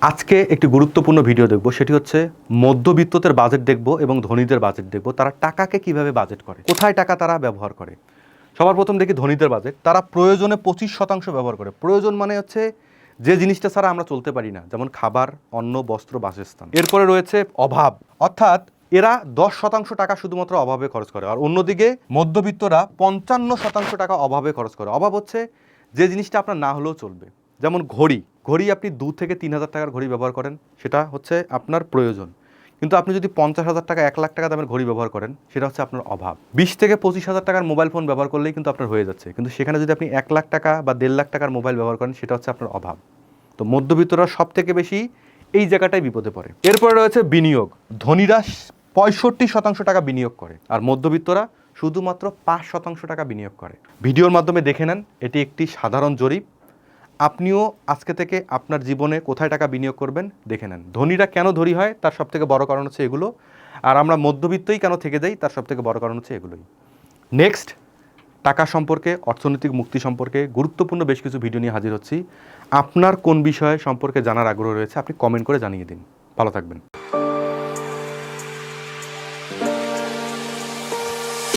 আজকে একটি গুরুত্বপূর্ণ ভিডিও দেখব, সেটি হচ্ছে মধ্যবিত্তদের বাজেট দেখব এবং ধনীদের বাজেট দেখব। তারা টাকাকে কীভাবে বাজেট করে? কোথায় টাকা তারা ব্যবহার করে? সবার প্রথম দেখি ধনীদের বাজেট তারা প্রয়োজনে পঁচিশ শতাংশ ব্যবহার করে। প্রয়োজন মানে হচ্ছে যে জিনিসটা ছাড়া আমরা চলতে পারি না, যেমন খাবার, অন্ন, বস্ত্র, বাসস্থান। এরপরে রয়েছে অভাব। অর্থাৎ এরা দশ শতাংশ টাকা শুধুমাত্র অভাবে খরচ করে, আর অন্যদিকে মধ্যবিত্তরা পঞ্চান্ন শতাংশ টাকা অভাবে খরচ করে। অভাব হচ্ছে যে জিনিসটা আপনার না হলেও চলবে। যেমন ঘড়ি ঘড়ি আপনি দু থেকে তিন হাজার টাকার ঘড়ি ব্যবহার করেন, সেটা হচ্ছে আপনার প্রয়োজন। কিন্তু আপনি যদি পঞ্চাশ হাজার টাকা, এক লাখ টাকা দামের ঘড়ি ব্যবহার করেন, সেটা হচ্ছে আপনার অভাব। বিশ থেকে পঁচিশ হাজার টাকার মোবাইল ফোন ব্যবহার করলেই কিন্তু আপনার হয়ে যাচ্ছে। কিন্তু সেখানে যদি আপনি এক লাখ টাকা বা দেড় লাখ টাকার মোবাইল ব্যবহার করেন, সেটা হচ্ছে আপনার অভাব। তো মধ্যবিত্তরা সব থেকে বেশি এই জায়গাটায় বিপদে পড়ে। এরপরে রয়েছে বিনিয়োগ। ধনীরা পঁয়ষট্টি শতাংশ টাকা বিনিয়োগ করে, আর মধ্যবিত্তরা শুধুমাত্র পাঁচ শতাংশ টাকা বিনিয়োগ করে। ভিডিওর মাধ্যমে দেখে নেন, এটি একটি সাধারণ জরিপ। আপনিও আজকে থেকে আপনার জীবনে কোথায় টাকা বিনিয়োগ করবেন দেখে নেন। ধনীরা কেন ধনী হয়? তার সব থেকে বড় কারণ হচ্ছে এগুলো। আর আমরা মধ্যবিত্তই কেন থেকে যাই? তার সব থেকে বড় কারণ হচ্ছে এগুলোই। নেক্সট টাকা সম্পর্কে, অর্থনৈতিক মুক্তি সম্পর্কে গুরুত্বপূর্ণ বেশ কিছু ভিডিও নিয়ে হাজির হচ্ছি। আপনার কোন বিষয়ে সম্পর্কে জানার আগ্রহ রয়েছে, আপনি কমেন্ট করে জানিয়ে দিন। ভালো থাকবেন।